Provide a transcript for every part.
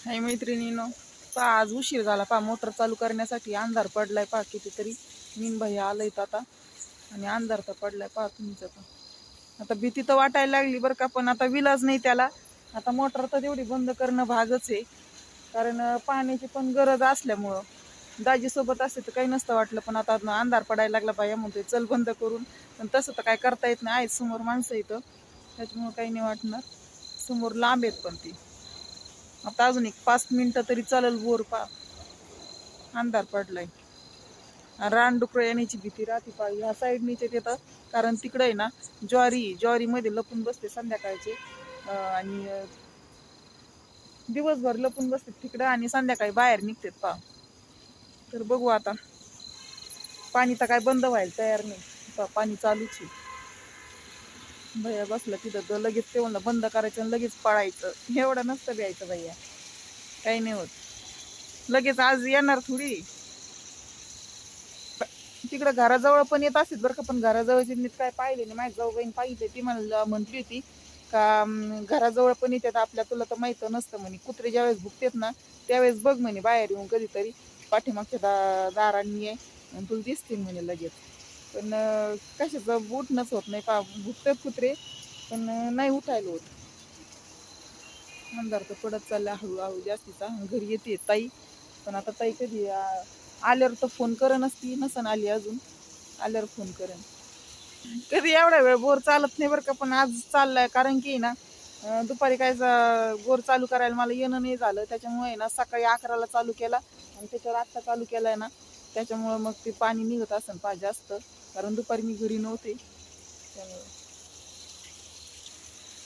हाय मैत्रिणीनो. पा आज उशीर झाला. पा मोटर चालू करण्यासाठी अंधार पडलाय. पा कितीतरी मीन भाई आलंय आता. आणि अंधार तर पडलाय. पा तुमचं तर आता भीती तर वाटायला लागली बरं का पण आता विलाज नाही त्याला. आता मोटर तर तेवढी बंद करणं भागच आहे. कारण पाण्याची पण गरज असल्यामुळं. दाजीसोबत असते तर काही नसतं वाटलं पण आता अंधार पडायला लागला. पाहिजे म्हणतोय चल बंद करून. पण तसं तर काय करता येत नाही. आहेत समोर माणसं इथं. त्याच्यामुळं काही नाही वाटणार. समोर लांब आहेत पण ती. आता अजून एक पाच मिनिटं तरी चालेल बोर पा. अंधार पडलाय. रानडुकरं येण्याची भीती राहते पा. ह्या साईडनीचे येतं कारण तिकडं आहे ना ज्वारी ज्वारीमध्ये लपून बसते संध्याकाळचे. आणि दिवसभर लपून बसते तिकडं आणि संध्याकाळी बाहेर निघतात पा. तर बघू आता. पाणी तर काय बंद व्हायला तयार नाही. पा पाणी चालूच आहे. भैया बसला तिथं तर लगेच ते म्हणलं बंद करायचं आणि लगेच पळायचं. एवढं नसतं द्यायचं भैया. काही नाही होत. लगेच आज येणार थोडी. तिकडं घराजवळ पण येत असतील बरं का पण घराजवळची नीट काय पाहिले नाही. माझ्या जाऊ बहीण पाहिजे ती मला म्हटली होती का घराजवळ पण येतात. आपल्या तुला तर माहीत नसतं म्हणे. कुत्रे ज्यावेळेस भुकतेत ना त्यावेळेस बघ म्हणे बाहेर येऊन कधीतरी पाठीमागच्या दा दारांनी आहे आणि तुला दिसतील म्हणे लगेच. पण अं, कशाचं उठणंच होत नाही पा भुकतात कुत्रे पण नाही उठायला होत. अंधार तर पडत चालला हळूहळू जास्तीचा घरी येते ताई. पण आता ताई कधी आल्यावर तर फोन करेन ती नसन आली अजून. आल्यावर फोन करेन. कधी एवढा वेळ बोर चालत नाही बरं का? पण आज चाललाय. कारण की ना दुपारी काय जा- बोर चालू करायला मला येणं नाही झालं. त्याच्यामुळे ना सकाळी अकराला चालू केला. आणि त्याच्यावर आत्ता चालू केलाय ना त्याच्यामुळे मग ते पाणी निघत असेल पा जास्त. कारण दुपारी मी घरी नव्हते. त्यामुळे.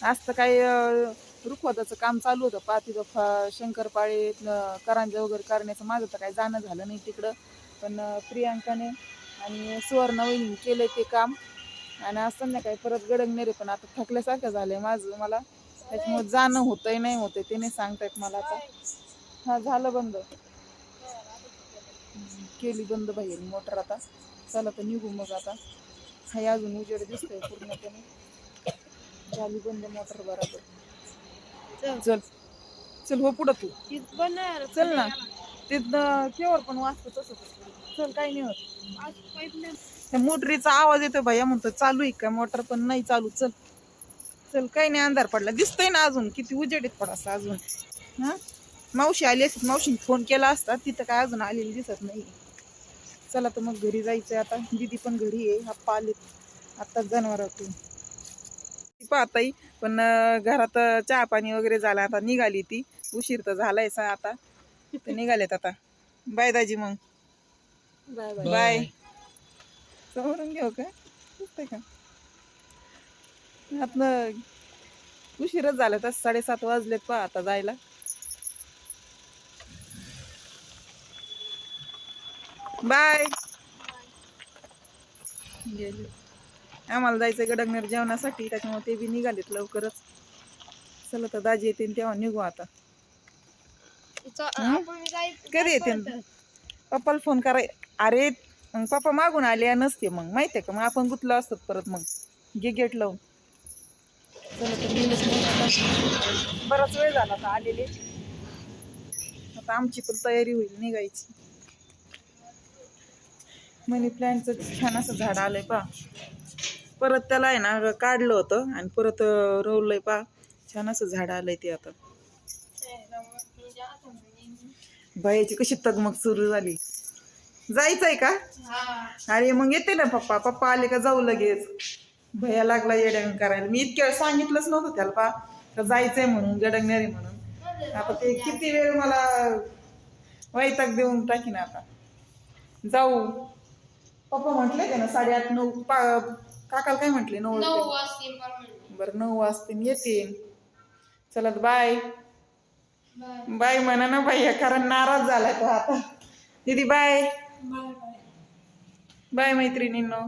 आज तर काही रुखवताचं काम चालू होतं. पा तिथं फ- शंकरपाळे करंजा वगैरे करण्याचं माझं तर काही जाणं झालं नाही तिकडं. पण प्रियांकाने आणि सुवर्ण वहिनी केलंय ते काम. आणि आज संध्याकाळी परत गडगनेरे पण आता थकल्यासारखं झालंय माझं मला. त्याच्यामुळे जाणं होतंय नाही होतंय ते नाही सांगतायत मला आता. हा झालं बंद. केली बंद बाहेर मोटर आता. चला तर निघू मग आता. हाय अजून उजेड दिसतोय पूर्णपणे. झाली बंद मोटर बरोबर. चल. चल. हो पुढं तू. चल ना. तिथं केवळ पण वाचतं तसं. चल काही नाही होत. त्या मोटरीचा आवाज येतोय भैया म्हणतो चालू आहे का? मोटर पण नाही चालू. चल. चल काही नाही अंधार पडला. दिसतोय ना अजून? किती उजेड आहेत थोडासा अजून. हा? मावशी आली असती मावशीने फोन केला असता तिथं काय अजून आलेली दिसत नाही चला तर मग घरी जायचंय आता. दीदी पण घरी आहे. आप्पा आलेत आत्ताच जनावरातून. ती पाहताई पण घरात चहा पाणी वगैरे झालं. आता निघाली ती. उशीर तर झालाय सा आता. तर निघालेत आता. बाय दाजी मग. Bye bye. समोरून घेऊ का? दिसतंय का? आतनं उशीरच झाला. तर साडेसात वाजलेत पहा आता जायला. बाय. गेले. आम्हाला जायचं गडगनेर जेवणासाठी त्याच्यामुळे ते बी निघालेत लवकरच. चला तर दाजी येतील तेव्हा निघू आता. कधी येतील? पप्पाला फोन कराय अरे मग पप्पा मागून आले नसते मग माहितीये का? मग आपण गुतलो असतो परत मग. गे गेट लावून. चला तर. बराच वेळ झाला आता आलेले. आता आमची पण तयारी होईल निघायची. मनी प्लॅन्टचं छान असं झाड आलंय पा परत त्याला आहे ना काढलं होतं आणि परत रोवलंय पा छान असं झाड आलंय ते आता. बायाची कशी तगमग सुरू झाली. जायचंय का? अरे मग येते ना पप्पा. पप्पा आले का जाऊ लगेच. भया लागला येड्यान करायला. मी इतक्या वेळ सांगितलंच नव्हतं त्याला पा का जायचंय म्हणून गडंगणारे म्हणून. आता ते किती वेळ मला वैताग देऊन टाकीन आता. जाऊ. पप्पा म्हटले का ना साडेआठ नऊ काकाला काय म्हटले? नऊ वाजता बरं नऊ वाजता येते चला बाय. बाय. म्हणा ना भैया कारण नाराज झालाय तो आता. दीदी बाय. बाय मैत्रिणींनो.